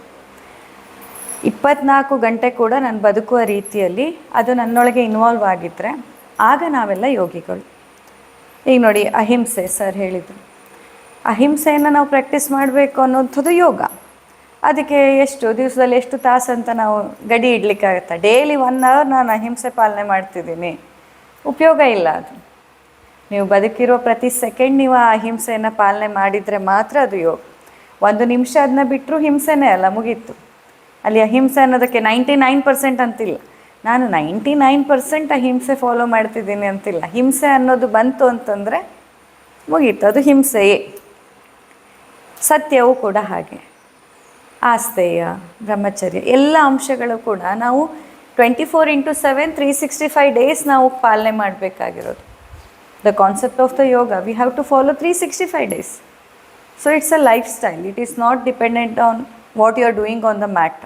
ಇಪ್ಪತ್ನಾಲ್ಕು ಗಂಟೆ ಕೂಡ ನಾನು ಬದುಕುವ ರೀತಿಯಲ್ಲಿ ಅದು ನನ್ನೊಳಗೆ ಇನ್ವಾಲ್ವ್ ಆಗಿದ್ದರೆ ಆಗ ನಾವೆಲ್ಲ ಯೋಗಿಗಳು. ಈಗ ನೋಡಿ, ಅಹಿಂಸೆ ಸರ್ ಹೇಳಿದರು. ಅಹಿಂಸೆಯನ್ನು ನಾವು ಪ್ರಾಕ್ಟೀಸ್ ಮಾಡಬೇಕು ಅನ್ನೋಂಥದ್ದು ಯೋಗ. ಅದಕ್ಕೆ ಎಷ್ಟು ದಿವಸದಲ್ಲಿ ಎಷ್ಟು ತಾಸು ಅಂತ ನಾವು ಗಡಿ ಇಡ್ಲಿಕ್ಕಾಗತ್ತಾ? ಡೈಲಿ ಒನ್ ಅವರ್ ನಾನು ಅಹಿಂಸೆ ಪಾಲನೆ ಮಾಡ್ತಿದ್ದೀನಿ. ಉಪಯೋಗ ಇಲ್ಲ ಅದು. ನೀವು ಬದುಕಿರೋ ಪ್ರತಿ ಸೆಕೆಂಡ್ ನೀವು ಆ ಅಹಿಂಸೆಯನ್ನು ಪಾಲನೆ ಮಾಡಿದರೆ ಮಾತ್ರ ಅದು ಯೋಗ. ಒಂದು ನಿಮಿಷ ಅದನ್ನ ಬಿಟ್ಟರೂ ಹಿಂಸೆನೇ ಅಲ್ಲ, ಮುಗೀತು. ಅಲ್ಲಿ ಅಹಿಂಸೆ ಅನ್ನೋದಕ್ಕೆ ನೈಂಟಿ ನೈನ್ ಪರ್ಸೆಂಟ್ ಅಂತಿಲ್ಲ. ನಾನು ನೈಂಟಿ ನೈನ್ ಪರ್ಸೆಂಟ್ ಅಹಿಂಸೆ ಫಾಲೋ ಮಾಡ್ತಿದ್ದೀನಿ ಅಂತಿಲ್ಲ. ಹಿಂಸೆ ಅನ್ನೋದು ಬಂತು ಅಂತಂದರೆ ಮುಗೀತು ಅದು ಹಿಂಸೆಯೇ. ಸತ್ಯವೂ ಕೂಡ ಹಾಗೆ. ಆಸ್ತೆಯ ಬ್ರಹ್ಮಚರ್ಯ ಎಲ್ಲ ಅಂಶಗಳು ಕೂಡ ನಾವು twenty four into seven three sixty five days ನಾವು ಪಾಲನೆ ಮಾಡಬೇಕಾಗಿರೋದು. The concept of the yoga we have to follow three sixty five days so it's a lifestyle it is not dependent on what you are doing on the mat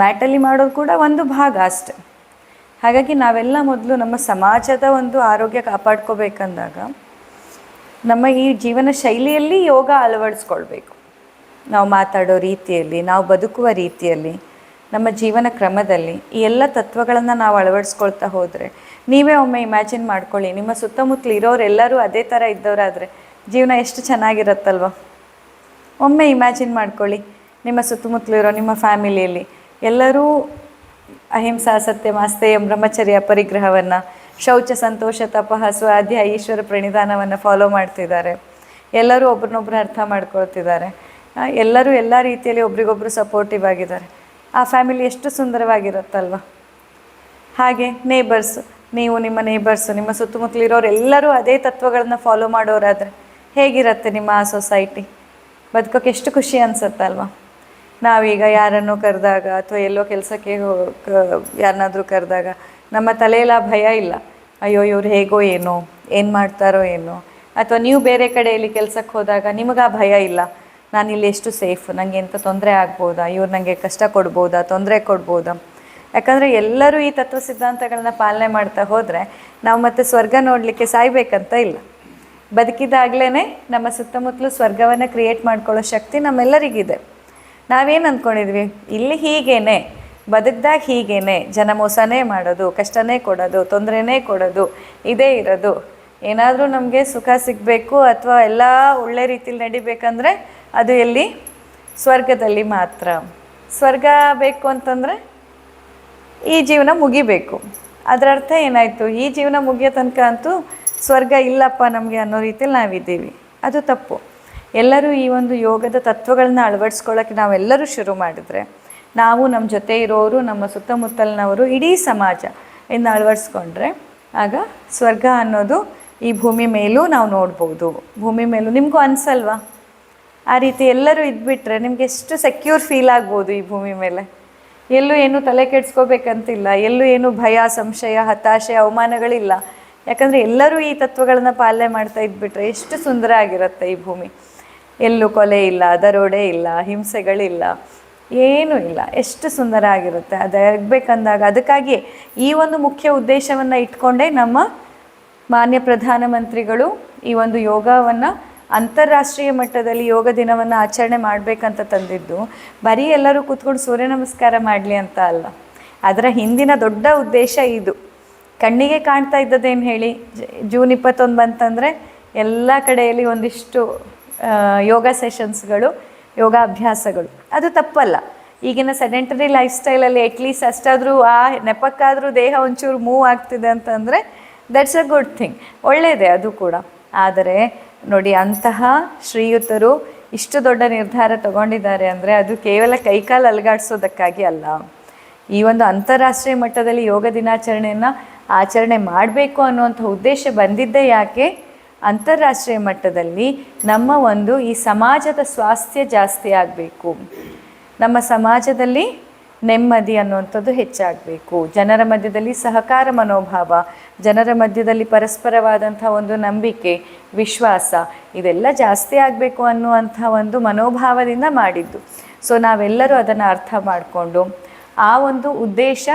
ಮ್ಯಾಟಲ್ಲಿ ಮಾಡೋದು ಕೂಡ ಒಂದು ಭಾಗ ಅಷ್ಟೆ. ಹಾಗಾಗಿ ನಾವೆಲ್ಲ ಮೊದಲು ನಮ್ಮ ಸಮಾಜದ ಒಂದು ಆರೋಗ್ಯ ಕಾಪಾಡ್ಕೋಬೇಕಂದಾಗ ನಮ್ಮ ಈ ಜೀವನ ಶೈಲಿಯಲ್ಲಿ ಯೋಗ ಅಳವಡಿಸ್ಕೊಳ್ಬೇಕು. ನಾವು ಮಾತಾಡೋ ರೀತಿಯಲ್ಲಿ, ನಾವು ಬದುಕುವ ರೀತಿಯಲ್ಲಿ, ನಮ್ಮ ಜೀವನ ಕ್ರಮದಲ್ಲಿ ಈ ಎಲ್ಲ ತತ್ವಗಳನ್ನು ನಾವು ಅಳವಡಿಸ್ಕೊಳ್ತಾ ಹೋದರೆ, ನೀವೇ ಒಮ್ಮೆ ಇಮ್ಯಾಜಿನ್ ಮಾಡ್ಕೊಳ್ಳಿ, ನಿಮ್ಮ ಸುತ್ತಮುತ್ತಲು ಇರೋರೆಲ್ಲರೂ ಅದೇ ಥರ ಇದ್ದವರಾದರೆ ಜೀವನ ಎಷ್ಟು ಚೆನ್ನಾಗಿರುತ್ತಲ್ವ? ಒಮ್ಮೆ ಇಮ್ಯಾಜಿನ್ ಮಾಡ್ಕೊಳ್ಳಿ, ನಿಮ್ಮ ಸುತ್ತಮುತ್ತಲಿರೋ ನಿಮ್ಮ ಫ್ಯಾಮಿಲಿಯಲ್ಲಿ ಎಲ್ಲರೂ ಅಹಿಂಸಾ, ಸತ್ಯ, ಮಾಸ್ತೆಯ, ಬ್ರಹ್ಮಚರ್ಯ ಪರಿಗ್ರಹವನ್ನು, ಶೌಚ, ಸಂತೋಷ ತಪಃ ಸ್ವಾಧ್ಯಾಯ ಈಶ್ವರ ಪ್ರಣಿಧಾನವನ್ನು ಫಾಲೋ ಮಾಡ್ತಿದ್ದಾರೆ. ಎಲ್ಲರೂ ಒಬ್ರನ್ನೊಬ್ರು ಅರ್ಥ ಮಾಡ್ಕೊಳ್ತಿದ್ದಾರೆ. ಎಲ್ಲರೂ ಎಲ್ಲ ರೀತಿಯಲ್ಲಿ ಒಬ್ರಿಗೊಬ್ರು ಸಪೋರ್ಟಿವ್ ಆಗಿದ್ದಾರೆ. ಆ ಫ್ಯಾಮಿಲಿ ಎಷ್ಟು ಸುಂದರವಾಗಿರುತ್ತಲ್ವ? ಹಾಗೆ ನೇಬರ್ಸ್ ನೀವು ನಿಮ್ಮ ನೇಬರ್ಸು ನಿಮ್ಮ ಸುತ್ತಮುತ್ತಲಿರೋರು ಎಲ್ಲರೂ ಅದೇ ತತ್ವಗಳನ್ನು ಫಾಲೋ ಮಾಡೋರಾದರೆ ಹೇಗಿರುತ್ತೆ ನಿಮ್ಮ ಆ ಸೊಸೈಟಿ ಬದುಕೋಕೆ ಎಷ್ಟು ಖುಷಿ ಅನ್ಸುತ್ತಲ್ವ? ನಾವೀಗ ಯಾರನ್ನು ಕರೆದಾಗ ಅಥವಾ ಎಲ್ಲೋ ಕೆಲಸಕ್ಕೆ ಯಾರನ್ನಾದರೂ ಕರೆದಾಗ ನಮ್ಮ ತಲೆಯಲ್ಲಿ ಭಯ ಇಲ್ಲ. ಅಯ್ಯೋ, ಇವ್ರು ಹೇಗೋ ಏನೋ, ಏನು ಮಾಡ್ತಾರೋ ಏನೋ. ಅಥವಾ ನೀವು ಬೇರೆ ಕಡೆಯಲ್ಲಿ ಕೆಲಸಕ್ಕೆ ಹೋದಾಗ ನಿಮಗೆ ಆ ಭಯ ಇಲ್ಲ. ನಾನು ಇಲ್ಲಿ ಎಷ್ಟು ಸೇಫ್ ನನಗೆ ಎಂಥ ತೊಂದರೆ ಆಗ್ಬೋದಾ? ಇವ್ರು ನನಗೆ ಕಷ್ಟ ಕೊಡ್ಬೋದಾ? ತೊಂದರೆ ಕೊಡ್ಬೋದಾ? ಯಾಕಂದರೆ ಎಲ್ಲರೂ ಈ ತತ್ವ ಸಿದ್ಧಾಂತಗಳನ್ನ ಪಾಲನೆ ಮಾಡ್ತಾ ಹೋದರೆ ನಾವು ಮತ್ತೆ ಸ್ವರ್ಗ ನೋಡಲಿಕ್ಕೆ ಸಾಯ್ಬೇಕಂತ ಇಲ್ಲ. ಬದುಕಿದಾಗಲೇ ನಮ್ಮ ಸುತ್ತಮುತ್ತಲು ಸ್ವರ್ಗವನ್ನು ಕ್ರಿಯೇಟ್ ಮಾಡ್ಕೊಳ್ಳೋ ಶಕ್ತಿ ನಮ್ಮೆಲ್ಲರಿಗಿದೆ. ನಾವೇನು ಅಂದ್ಕೊಂಡಿದ್ವಿ ಇಲ್ಲಿ ಹೀಗೇನೆ, ಬದುಕ್ದಾಗ ಹೀಗೇನೆ, ಜನ ಮೋಸನೇ ಮಾಡೋದು, ಕಷ್ಟನೇ ಕೊಡೋದು, ತೊಂದರೆನೇ ಕೊಡೋದು, ಇದೇ ಇರೋದು. ಏನಾದರೂ ನಮಗೆ ಸುಖ ಸಿಗಬೇಕು ಅಥವಾ ಎಲ್ಲ ಒಳ್ಳೆ ರೀತಿಲಿ ನಡಿಬೇಕಂದ್ರೆ ಅದು ಎಲ್ಲಿ? ಸ್ವರ್ಗದಲ್ಲಿ ಮಾತ್ರ. ಸ್ವರ್ಗ ಬೇಕು ಅಂತಂದರೆ ಈ ಜೀವನ ಮುಗಿಬೇಕು. ಅದರ ಅರ್ಥ ಏನಾಯಿತು? ಈ ಜೀವನ ಮುಗಿಯೋ ತನಕ ಅಂತೂ ಸ್ವರ್ಗ ಇಲ್ಲಪ್ಪ ನಮಗೆ ಅನ್ನೋ ರೀತಿಯಲ್ಲಿ ನಾವಿದ್ದೀವಿ. ಅದು ತಪ್ಪು. ಎಲ್ಲರೂ ಈ ಒಂದು ಯೋಗದ ತತ್ವಗಳನ್ನ ಅಳವಡಿಸ್ಕೊಳ್ಳೋಕ್ಕೆ ನಾವೆಲ್ಲರೂ ಶುರು ಮಾಡಿದ್ರೆ ನಾವು ನಮ್ಮ ಜೊತೆ ಇರೋರು, ನಮ್ಮ ಸುತ್ತಮುತ್ತಲಿನವರು ಇಡೀ ಸಮಾಜ ಇನ್ನು ಅಳವಡಿಸ್ಕೊಂಡ್ರೆ ಆಗ ಸ್ವರ್ಗ ಅನ್ನೋದು ಈ ಭೂಮಿ ಮೇಲೂ ನಾವು ನೋಡ್ಬೋದು. ಭೂಮಿ ಮೇಲೂ ನಿಮಗೂ ಅನಿಸಲ್ವಾ? ಆ ರೀತಿ ಎಲ್ಲರೂ ಇದ್ಬಿಟ್ರೆ ನಿಮ್ಗೆ ಎಷ್ಟು ಸೆಕ್ಯೂರ್ ಫೀಲ್ ಆಗ್ಬೋದು ಈ ಭೂಮಿ ಮೇಲೆ? ಎಲ್ಲೂ ಏನು ತಲೆ ಕೆಡ್ಸ್ಕೋಬೇಕಂತಿಲ್ಲ, ಎಲ್ಲೂ ಏನು ಭಯ, ಸಂಶಯ, ಹತಾಶೆ, ಅವಮಾನಗಳಿಲ್ಲ. ಯಾಕಂದರೆ ಎಲ್ಲರೂ ಈ ತತ್ವಗಳನ್ನು ಪಾಲನೆ ಮಾಡ್ತಾ ಇದ್ಬಿಟ್ರೆ ಎಷ್ಟು ಸುಂದರ ಆಗಿರುತ್ತೆ ಈ ಭೂಮಿ. ಎಲ್ಲೂ ಕೊಲೆ ಇಲ್ಲ, ದರೋಡೆ ಇಲ್ಲ, ಹಿಂಸೆಗಳಿಲ್ಲ, ಏನೂ ಇಲ್ಲ. ಎಷ್ಟು ಸುಂದರ ಆಗಿರುತ್ತೆ ಅದಾಗಬೇಕಂದಾಗ ಅದಕ್ಕಾಗಿಯೇ ಈ ಒಂದು ಮುಖ್ಯ ಉದ್ದೇಶವನ್ನು ಇಟ್ಕೊಂಡೇ ನಮ್ಮ ಮಾನ್ಯ ಪ್ರಧಾನಮಂತ್ರಿಗಳು ಈ ಒಂದು ಯೋಗವನ್ನು ಅಂತಾರಾಷ್ಟ್ರೀಯ ಮಟ್ಟದಲ್ಲಿ ಯೋಗ ದಿನವನ್ನು ಆಚರಣೆ ಮಾಡಬೇಕಂತ ತಂದಿದ್ದು. ಬರೀ ಎಲ್ಲರೂ ಕೂತ್ಕೊಂಡು ಸೂರ್ಯ ನಮಸ್ಕಾರ ಮಾಡಲಿ ಅಂತ ಅಲ್ಲ. ಅದರ ಹಿಂದಿನ ದೊಡ್ಡ ಉದ್ದೇಶ ಇದು. ಕಣ್ಣಿಗೆ ಕಾಣ್ತಾ ಇದ್ದದ್ದೇನು ಹೇಳಿ? ಜೂನ್ ಇಪ್ಪತ್ತೊಂದು ಬಂತಂದರೆ ಎಲ್ಲ ಕಡೆಯಲ್ಲಿ ಒಂದಿಷ್ಟು ಯೋಗ ಸೆಷನ್ಸ್ಗಳು ಯೋಗಾಭ್ಯಾಸಗಳು ಅದು ತಪ್ಪಲ್ಲ. ಈಗಿನ ಸೆಡೆಂಟರಿ ಲೈಫ್ ಸ್ಟೈಲಲ್ಲಿ ಅಟ್ಲೀಸ್ಟ್ ಅಷ್ಟಾದರೂ ಆ ನೆಪಕ್ಕಾದರೂ ದೇಹ ಒಂಚೂರು ಮೂವ್ ಆಗ್ತಿದೆ ಅಂತಂದರೆ ದಟ್ಸ್ ಅ ಗುಡ್ ಥಿಂಗ್ ಒಳ್ಳೆಯದೇ ಅದು ಕೂಡ. ಆದರೆ ನೋಡಿ ಅಂತಹ ಶ್ರೀಯುತರು ಇಷ್ಟು ದೊಡ್ಡ ನಿರ್ಧಾರ ತಗೊಂಡಿದ್ದಾರೆ ಅಂದರೆ ಅದು ಕೇವಲ ಕೈಕಾಲು ಅಲುಗಾಡಿಸೋದಕ್ಕಾಗಿ ಅಲ್ಲ. ಈ ಒಂದು ಅಂತಾರಾಷ್ಟ್ರೀಯ ಮಟ್ಟದಲ್ಲಿ ಯೋಗ ದಿನಾಚರಣೆಯನ್ನು ಆಚರಣೆ ಮಾಡಬೇಕು ಅನ್ನುವಂಥ ಉದ್ದೇಶ ಬಂದಿದ್ದೇ ಯಾಕೆ? ಅಂತಾರಾಷ್ಟ್ರೀಯ ಮಟ್ಟದಲ್ಲಿ ನಮ್ಮ ಒಂದು ಈ ಸಮಾಜದ ಸ್ವಾಸ್ಥ್ಯ ಜಾಸ್ತಿ ಆಗಬೇಕು. ನಮ್ಮ ಸಮಾಜದಲ್ಲಿ ನೆಮ್ಮದಿ ಅನ್ನುವಂಥದ್ದು ಹೆಚ್ಚಾಗಬೇಕು. ಜನರ ಮಧ್ಯದಲ್ಲಿ ಸಹಕಾರ ಮನೋಭಾವ, ಜನರ ಮಧ್ಯದಲ್ಲಿ ಪರಸ್ಪರವಾದಂಥ ಒಂದು ನಂಬಿಕೆ, ವಿಶ್ವಾಸ, ಇದೆಲ್ಲ ಜಾಸ್ತಿ ಆಗಬೇಕು ಅನ್ನುವಂಥ ಒಂದು ಮನೋಭಾವದಿಂದ ಮಾಡಿದ್ದು. ಸೊ, ನಾವೆಲ್ಲರೂ ಅದನ್ನು ಅರ್ಥ ಮಾಡಿಕೊಂಡು ಆ ಒಂದು ಉದ್ದೇಶ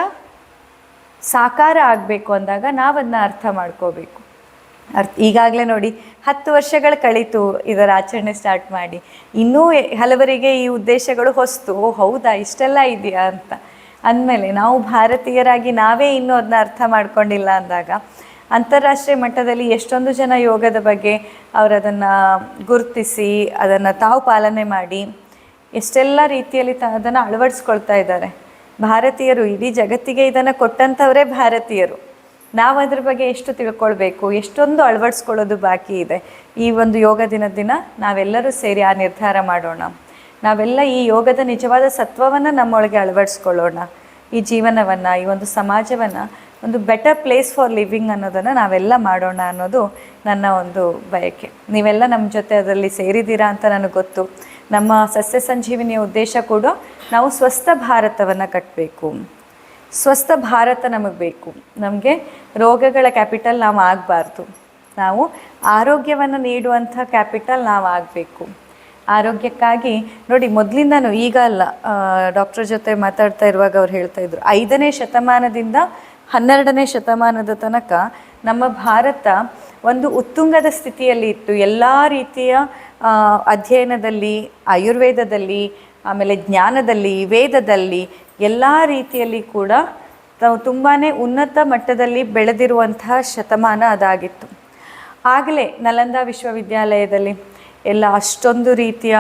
ಸಾಕಾರ ಆಗಬೇಕು ಅಂದಾಗ ನಾವದನ್ನ ಅರ್ಥ ಮಾಡ್ಕೋಬೇಕು. ಅರ್ಥ ಈಗಾಗಲೇ ನೋಡಿ, ಹತ್ತು ವರ್ಷಗಳು ಕಳೀತು ಇದರ ಆಚರಣೆ ಸ್ಟಾರ್ಟ್ ಮಾಡಿ. ಇನ್ನೂ ಹಲವರಿಗೆ ಈ ಉದ್ದೇಶಗಳು ಹೊಸ್ತು. ಓ, ಹೌದಾ? ಇಷ್ಟೆಲ್ಲ ಇದೆಯಾ ಅಂತ. ಅಂದಮೇಲೆ ನಾವು ಭಾರತೀಯರಾಗಿ ನಾವೇ ಇನ್ನೂ ಅದನ್ನ ಅರ್ಥ ಮಾಡ್ಕೊಂಡಿಲ್ಲ ಅಂದಾಗ, ಅಂತಾರಾಷ್ಟ್ರೀಯ ಮಟ್ಟದಲ್ಲಿ ಎಷ್ಟೊಂದು ಜನ ಯೋಗದ ಬಗ್ಗೆ ಅವರದನ್ನು ಗುರುತಿಸಿ, ಅದನ್ನು ತಾವು ಪಾಲನೆ ಮಾಡಿ, ಎಷ್ಟೆಲ್ಲ ರೀತಿಯಲ್ಲಿ ತ ಅದನ್ನು ಅಳವಡಿಸ್ಕೊಳ್ತಾ ಇದ್ದಾರೆ. ಭಾರತೀಯರು ಇಡೀ ಜಗತ್ತಿಗೆ ಇದನ್ನು ಕೊಟ್ಟಂಥವರೇ ಭಾರತೀಯರು. ನಾವು ಅದ್ರ ಬಗ್ಗೆ ಎಷ್ಟು ತಿಳ್ಕೊಳ್ಬೇಕು, ಎಷ್ಟೊಂದು ಅಳವಡಿಸ್ಕೊಳ್ಳೋದು ಬಾಕಿ ಇದೆ. ಈ ಒಂದು ಯೋಗ ದಿನದ ದಿನ ನಾವೆಲ್ಲರೂ ಸೇರಿ ಆ ನಿರ್ಧಾರ ಮಾಡೋಣ. ನಾವೆಲ್ಲ ಈ ಯೋಗದ ನಿಜವಾದ ಸತ್ವವನ್ನು ನಮ್ಮೊಳಗೆ ಅಳವಡಿಸ್ಕೊಳ್ಳೋಣ. ಈ ಜೀವನವನ್ನು, ಈ ಒಂದು ಸಮಾಜವನ್ನು, ಒಂದು ಬೆಟರ್ ಪ್ಲೇಸ್ ಫಾರ್ ಲಿವಿಂಗ್ ಅನ್ನೋದನ್ನು ನಾವೆಲ್ಲ ಮಾಡೋಣ ಅನ್ನೋದು ನನ್ನ ಒಂದು ಬಯಕೆ. ನೀವೆಲ್ಲ ನಮ್ಮ ಜೊತೆ ಅದರಲ್ಲಿ ಸೇರಿದ್ದೀರಾ ಅಂತ ನನಗೆ ಗೊತ್ತು. ನಮ್ಮ ಸಸ್ಯ ಸಂಜೀವಿನಿಯ ಉದ್ದೇಶ ಕೂಡ ನಾವು ಸ್ವಸ್ಥ ಭಾರತವನ್ನು ಕಟ್ಟಬೇಕು ಸ್ವಸ್ಥ ಭಾರತ ನಮಗೆ ಬೇಕು. ನಮಗೆ ರೋಗಗಳ ಕ್ಯಾಪಿಟಲ್ ನಾವು ಆಗಬಾರ್ದು. ನಾವು ಆರೋಗ್ಯವನ್ನು ನೀಡುವಂಥ ಕ್ಯಾಪಿಟಲ್ ನಾವು ಆಗಬೇಕು. ಆರೋಗ್ಯಕ್ಕಾಗಿ ನೋಡಿ ಮೊದಲಿಂದನೂ ಈಗ ಅಲ್ಲ ಡಾಕ್ಟರ್ ಜೊತೆ ಮಾತಾಡ್ತಾ ಇರುವಾಗ ಅವ್ರು ಹೇಳ್ತಾ ಇದ್ರು, ಐದನೇ ಶತಮಾನದಿಂದ ಹನ್ನೆರಡನೇ ಶತಮಾನದ ತನಕ ನಮ್ಮ ಭಾರತ ಒಂದು ಉತ್ತುಂಗದ ಸ್ಥಿತಿಯಲ್ಲಿ ಇತ್ತು. ಎಲ್ಲ ರೀತಿಯ ಅಧ್ಯಯನದಲ್ಲಿ, ಆಯುರ್ವೇದದಲ್ಲಿ, ಆಮೇಲೆ ಜ್ಞಾನದಲ್ಲಿ, ವೇದದಲ್ಲಿ ಎಲ್ಲ ರೀತಿಯಲ್ಲಿ ಕೂಡ ತಾವು ತುಂಬಾ ಉನ್ನತ ಮಟ್ಟದಲ್ಲಿ ಬೆಳೆದಿರುವಂತಹ ಶತಮಾನ ಅದಾಗಿತ್ತು. ಆಗಲೇ ನಲಂದ ವಿಶ್ವವಿದ್ಯಾಲಯದಲ್ಲಿ ಎಲ್ಲ ಅಷ್ಟೊಂದು ರೀತಿಯ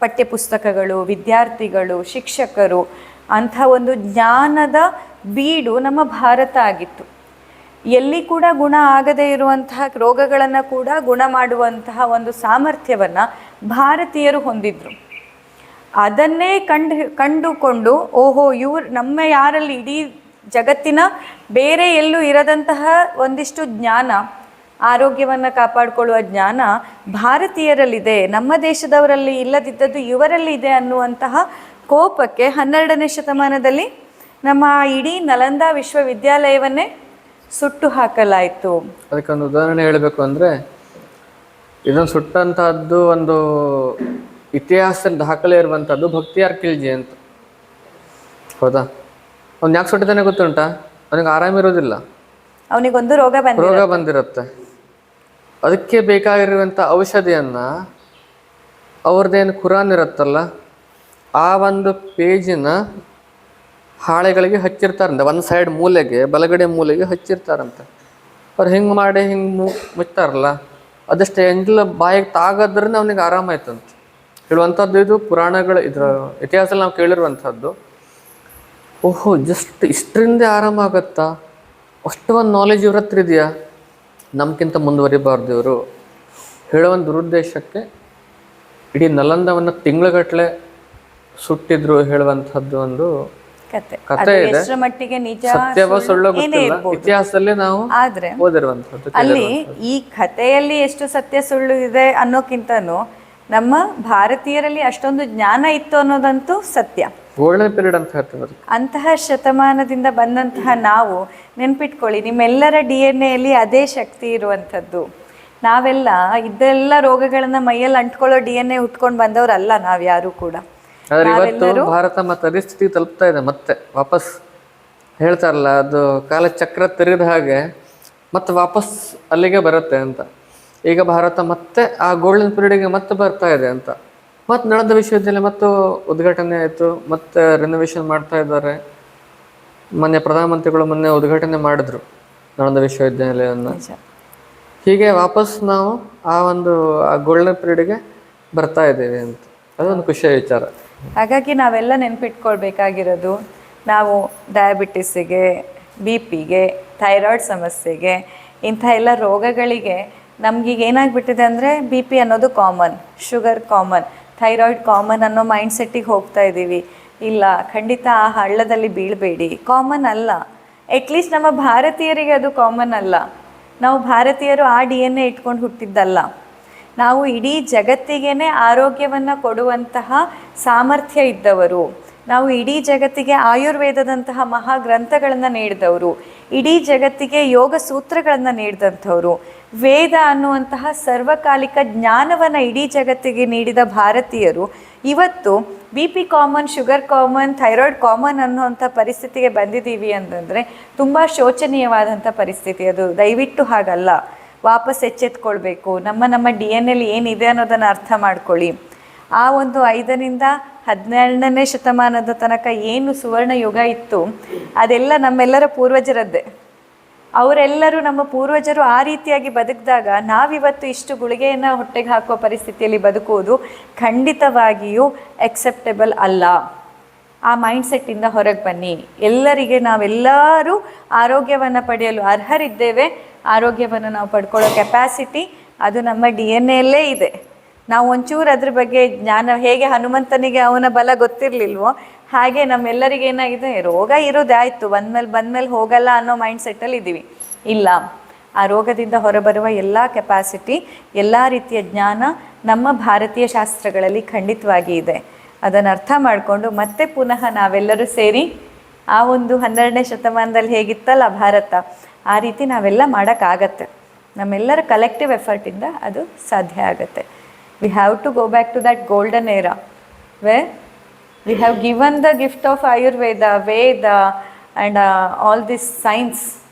ಪಠ್ಯಪುಸ್ತಕಗಳು, ವಿದ್ಯಾರ್ಥಿಗಳು, ಶಿಕ್ಷಕರು ಅಂಥ ಒಂದು ಜ್ಞಾನದ ಬೀಡು ನಮ್ಮ ಭಾರತ ಆಗಿತ್ತು. ಎಲ್ಲಿ ಕೂಡ ಗುಣ ಆಗದೇ ಇರುವಂತಹ ರೋಗಗಳನ್ನು ಕೂಡ ಗುಣ ಮಾಡುವಂತಹ ಒಂದು ಸಾಮರ್ಥ್ಯವನ್ನು ಭಾರತೀಯರು ಹೊಂದಿದ್ರು. ಅದನ್ನೇ ಕಂಡು, ಕಂಡುಕೊಂಡು, ಓಹೋ, ಇವ್ರು ನಮ್ಮ ಯಾರಲ್ಲಿ ಇಡೀ ಜಗತ್ತಿನ ಬೇರೆ ಎಲ್ಲೂ ಇರದಂತಹ ಒಂದಿಷ್ಟು ಜ್ಞಾನ, ಆರೋಗ್ಯವನ್ನು ಕಾಪಾಡಿಕೊಳ್ಳುವ ಜ್ಞಾನ ಭಾರತೀಯರಲ್ಲಿದೆ, ನಮ್ಮ ದೇಶದವರಲ್ಲಿ ಇಲ್ಲದಿದ್ದದ್ದು ಇವರಲ್ಲಿ ಇದೆ ಅನ್ನುವಂತಹ ಕೋಪಕ್ಕೆ ಹನ್ನೆರಡನೇ ಶತಮಾನದಲ್ಲಿ ನಮ್ಮ ಇಡೀ ನಲಂದ ವಿಶ್ವವಿದ್ಯಾಲಯವನ್ನೇ ಸುಟ್ಟು ಹಾಕಲಾಯಿತು. ಅದಕ್ಕೊಂದು ಉದಾಹರಣೆ ಹೇಳಬೇಕು ಅಂದರೆ ಇದನ್ನು ಸುಟ್ಟಂತಹದ್ದು ಒಂದು ಇತಿಹಾಸದಲ್ಲಿ ದಾಖಲೆ ಇರುವಂಥದ್ದು ಭಕ್ತಿಯಾರ್ ಕಿಲ್ಜಿ ಅಂತ. ಹೌದಾ? ಅವ್ನು ಯಾಕೆ ಸುಟ್ಟಿದ್ದಾನೆ ಗೊತ್ತುಂಟಾ? ಅವನಿಗೆ ಆರಾಮಿರೋದಿಲ್ಲ ಅವನಿಗೊಂದು ರೋಗ ಬಂದ ರೋಗ ಬಂದಿರುತ್ತೆ. ಅದಕ್ಕೆ ಬೇಕಾಗಿರುವಂಥ ಔಷಧಿಯನ್ನು ಅವ್ರದ್ದೇನು ಕುರಾನ್ ಇರುತ್ತಲ್ಲ ಆ ಒಂದು ಪೇಜಿನ ಹಾಳೆಗಳಿಗೆ ಹಚ್ಚಿರ್ತಾರಂತೆ. ಒಂದು ಸೈಡ್ ಮೂಲೆಗೆ ಬಲಗಡೆ ಮೂಲೆಗೆ ಹಚ್ಚಿರ್ತಾರಂತೆ. ಅವ್ರು ಹಿಂಗೆ ಮಾಡಿ ಹಿಂಗೆ ಮು ಮುಚ್ತಾರಲ್ಲ ಅದಷ್ಟೇ ಎಂಜಲ ಬಾಯಿಗೆ ತಾಗದ್ರಿಂದ ಅವನಿಗೆ ಆರಾಮಾಯ್ತಂತೆ ಹೇಳುವಂಥದ್ದು ಇದು ಪುರಾಣಗಳ ಇದ್ರ ಇತಿಹಾಸದಲ್ಲಿ ನಾವು ಕೇಳಿರುವಂಥದ್ದು. ಓಹೋ ಜಸ್ಟ್ ಇಷ್ಟರಿಂದ ಆರಾಮ ಆಗತ್ತಾ? ಅಷ್ಟು ಒಂದು ನಾಲೆಜ್ ಇವ್ರ ಹತ್ರ ಇದೆಯಾ? ನಮಗಿಂತ ಮುಂದುವರಿಬಾರ್ದು ಇವರು. ಹೇಳೋ ಒಂದು ದುರುದ್ದೇಶಕ್ಕೆ ಇಡೀ ನಲಂದವನ್ನು ತಿಂಗಳಗಟ್ಟಲೆ ಸುಟ್ಟಿದ್ರು ಹೇಳುವಂಥದ್ದು ಒಂದು ಕತೆ. ಇದೆ. ಮಟ್ಟಿಗೆ ನಿಜ ಸತ್ಯವೋ ಸುಳ್ಳು ಇತಿಹಾಸದಲ್ಲಿ ನಾವು ಆದ್ರೆ ಓದಿರುವಂಥದ್ದು ಅಲ್ಲಿ ಈ ಕಥೆಯಲ್ಲಿ ಎಷ್ಟು ಸತ್ಯ ಸುಳ್ಳು ಇದೆ ಅನ್ನೋಕ್ಕಿಂತನೂ ನಮ್ಮ ಭಾರತೀಯರಲ್ಲಿ ಅಷ್ಟೊಂದು ಜ್ಞಾನ ಇತ್ತು ಅನ್ನೋದಂತೂ ಸತ್ಯ. ಗೋಲ್ಡನ್ ಪೀರಿಯಡ್ ಅಂತ ಹೇಳ್ತೀವಿ ಅದಕ್ಕೆ. ಅಂತಹ ಶತಮಾನದಿಂದ ಬಂದಂತಹ ನಾವು ನೆನ್ಪಿಟ್ಕೊಳ್ಳಿ ನಿಮ್ಮೆಲ್ಲರ ಡಿ ಎನ್ ಎಲ್ಲಿ ಅದೇ ಶಕ್ತಿ ಇರುವಂಥದ್ದು. ನಾವೆಲ್ಲ ಇದೆಲ್ಲ ರೋಗಗಳನ್ನ ಮೈಯಲ್ಲಿ ಅಂಟ್ಕೊಳ್ಳೋ ಡಿ ಎನ್ ಎ ಉಟ್ಕೊಂಡು ಬಂದವರಲ್ಲ ನಾವ್ಯಾರು ಕೂಡ. ಆದ್ರೆ ಇವತ್ತು ಭಾರತ ಮತ್ತೆ ಅದೇ ತಲುಪ್ತಾ ಇದೆ ಮತ್ತೆ ವಾಪಸ್ ಹೇಳ್ತಾರಲ್ಲ ಅದು ಕಾಲಚಕ್ರ ತೆರೆದ ಹಾಗೆ ಮತ್ತೆ ವಾಪಸ್ ಅಲ್ಲಿಗೆ ಬರುತ್ತೆ ಅಂತ. ಈಗ ಭಾರತ ಮತ್ತೆ ಆ ಗೋಲ್ಡನ್ ಪೀರಿಯಡ್ಗೆ ಮತ್ತೆ ಬರ್ತಾ ಇದೆ ಅಂತ. ಮತ್ತೆ ನಳಂದ ವಿಶ್ವವಿದ್ಯಾಲಯ ಮತ್ತು ಉದ್ಘಾಟನೆ ಆಯಿತು ಮತ್ತೆ ರಿನೋವೇಷನ್ ಮಾಡ್ತಾ ಇದ್ದಾರೆ. ಮೊನ್ನೆ ಪ್ರಧಾನಮಂತ್ರಿಗಳು ಮೊನ್ನೆ ಉದ್ಘಾಟನೆ ಮಾಡಿದ್ರು ನಳಂದ ವಿಶ್ವವಿದ್ಯಾಲಯವನ್ನು ಹೀಗೆ ವಾಪಸ್ ನಾವು ಆ ಒಂದು ಆ ಗೋಲ್ಡನ್ ಪೀರಿಯಡ್ಗೆ ಬರ್ತಾ ಇದ್ದೇವೆ ಅಂತ. ಅದೊಂದು ಖುಷಿಯ ವಿಚಾರ. ಹಾಗಾಗಿ ನಾವೆಲ್ಲ ನೆನಪಿಟ್ಕೊಳ್ಬೇಕಾಗಿರೋದು ನಾವು ಡಯಾಬಿಟಿಸಿಗೆ ಬಿ ಪಿಗೆ ಥೈರಾಯ್ಡ್ ಸಮಸ್ಯೆಗೆ ಇಂಥ ಎಲ್ಲ ರೋಗಗಳಿಗೆ ನಮ್ಗೀಗ ಏನಾಗ್ಬಿಟ್ಟಿದೆ ಅಂದರೆ ಬಿ ಪಿ ಅನ್ನೋದು common sugar common thyroid common ಅನ್ನೋ ಮೈಂಡ್ಸೆಟ್ಟಿಗೆ ಹೋಗ್ತಾ ಇದ್ದೀವಿ ಇಲ್ಲ, ಖಂಡಿತ ಆ ಹಳ್ಳದಲ್ಲಿ ಬೀಳಬೇಡಿ. ಕಾಮನ್ ಅಲ್ಲ. ಅಟ್ಲೀಸ್ಟ್ ನಮ್ಮ ಭಾರತೀಯರಿಗೆ ಅದು ಕಾಮನ್ ಅಲ್ಲ. ನಾವು ಭಾರತೀಯರು ಆ ಡಿ ಎನ್ ಎ ಇಟ್ಕೊಂಡು ಹುಟ್ಟಿದ್ದಲ್ಲ. ನಾವು ಇಡೀ ಜಗತ್ತಿಗೇನೆ ಆರೋಗ್ಯವನ್ನು ಕೊಡುವಂತಹ ಸಾಮರ್ಥ್ಯ ಇದ್ದವರು. ನಾವು ಇಡೀ ಜಗತ್ತಿಗೆ ಆಯುರ್ವೇದದಂತಹ ಮಹಾ ಗ್ರಂಥಗಳನ್ನು ನೀಡಿದವರು, ಇಡೀ ಜಗತ್ತಿಗೆ ಯೋಗ ಸೂತ್ರಗಳನ್ನು ನೀಡಿದಂಥವರು, ವೇದ ಅನ್ನುವಂತಹ ಸರ್ವಕಾಲಿಕ ಜ್ಞಾನವನ್ನು ಇಡೀ ಜಗತ್ತಿಗೆ ನೀಡಿದ ಭಾರತೀಯರು, ಇವತ್ತು B P common, sugar common, thyroid common ಅನ್ನುವಂಥ ಪರಿಸ್ಥಿತಿಗೆ ಬಂದಿದ್ದೀವಿ ಅಂತಂದರೆ ತುಂಬ ಶೋಚನೀಯವಾದಂಥ ಪರಿಸ್ಥಿತಿ ಅದು. ದಯವಿಟ್ಟು ಹಾಗಲ್ಲ. ವಾಪಸ್ ಎಚ್ಚೆತ್ಕೊಳ್ಬೇಕು. ನಮ್ಮ ನಮ್ಮ ಡಿ ಎನ್ ಎಲ್ ಏನಿದೆ ಅನ್ನೋದನ್ನು ಅರ್ಥ ಮಾಡ್ಕೊಳ್ಳಿ. ಆ ಒಂದು ಐದರಿಂದ ಹದಿನೇಳನೇ ಶತಮಾನದ ತನಕ ಏನು ಸುವರ್ಣ ಯುಗ ಇತ್ತು, ಅದೆಲ್ಲ ನಮ್ಮೆಲ್ಲರ ಪೂರ್ವಜರದ್ದೇ. ಅವರೆಲ್ಲರೂ ನಮ್ಮ ಪೂರ್ವಜರು ಆ ರೀತಿಯಾಗಿ ಬದುಕಿದಾಗ ನಾವಿವತ್ತು ಇಷ್ಟು ಗುಳಿಗೆಯನ್ನು ಹೊಟ್ಟೆಗೆ ಹಾಕುವ ಪರಿಸ್ಥಿತಿಯಲ್ಲಿ ಬದುಕುವುದು ಖಂಡಿತವಾಗಿಯೂ ಎಕ್ಸೆಪ್ಟೆಬಲ್ ಅಲ್ಲ. ಆ ಮೈಂಡ್ಸೆಟ್ಟಿಂದ ಹೊರಗೆ ಬನ್ನಿ. ಎಲ್ಲರಿಗೆ ನಾವೆಲ್ಲರೂ ಆರೋಗ್ಯವನ್ನು ಪಡೆಯಲು ಅರ್ಹರಿದ್ದೇವೆ. ಆರೋಗ್ಯವನ್ನು ನಾವು ಪಡ್ಕೊಳ್ಳೋ ಕೆಪಾಸಿಟಿ ಅದು ನಮ್ಮ ಡಿ ಎನ್ ಎಲ್ಲೇ ಇದೆ. ನಾವು ಒಂಚೂರು ಅದ್ರ ಬಗ್ಗೆ ಜ್ಞಾನ, ಹೇಗೆ ಹನುಮಂತನಿಗೆ ಅವನ ಬಲ ಗೊತ್ತಿರಲಿಲ್ವೋ, ಹಾಗೆ ನಮ್ಮೆಲ್ಲರಿಗೆ ಏನಾಗಿದೆ, ರೋಗ ಇರೋದೆ ಆಯಿತು. ಬಂದ್ಮೇಲೆ ಬಂದ್ಮೇಲೆ ಹೋಗಲ್ಲ ಅನ್ನೋ ಮೈಂಡ್ ಸೆಟ್ಟಲ್ಲಿ ಇದ್ದೀವಿ ಇಲ್ಲ. ಆ ರೋಗದಿಂದ ಹೊರಬರುವ ಎಲ್ಲ ಕೆಪಾಸಿಟಿ ಎಲ್ಲ ರೀತಿಯ ಜ್ಞಾನ ನಮ್ಮ ಭಾರತೀಯ ಶಾಸ್ತ್ರಗಳಲ್ಲಿ ಖಂಡಿತವಾಗಿ ಇದೆ. ಅದನ್ನು ಅರ್ಥ ಮಾಡಿಕೊಂಡು ಮತ್ತೆ ಪುನಃ ನಾವೆಲ್ಲರೂ ಸೇರಿ ಆ ಒಂದು ಹನ್ನೆರಡನೇ ಶತಮಾನದಲ್ಲಿ ಹೇಗಿತ್ತಲ್ಲ ಭಾರತ, ಆ ರೀತಿ ನಾವೆಲ್ಲ ಮಾಡೋಕ್ಕಾಗತ್ತೆ. ನಮ್ಮೆಲ್ಲರ ಕಲೆಕ್ಟಿವ್ ಎಫರ್ಟಿಂದ ಅದು ಸಾಧ್ಯ ಆಗುತ್ತೆ. We have to go back to that golden era where we have given the gift of Ayurveda, Veda, and uh, all these science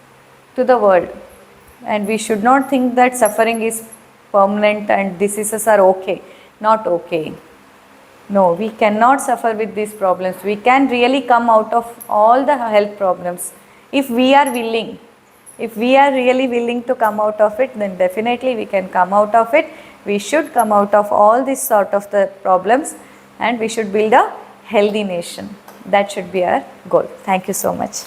to the world. And we should not think that suffering is permanent and diseases are okay. Not okay. No, we cannot suffer with these problems. We can really come out of all the health problems if we are willing. If we are really willing to come out of it, then definitely we can come out of it we should come out of all these sort of the problems and we should build a healthy nation. That should be our goal. Thank you so much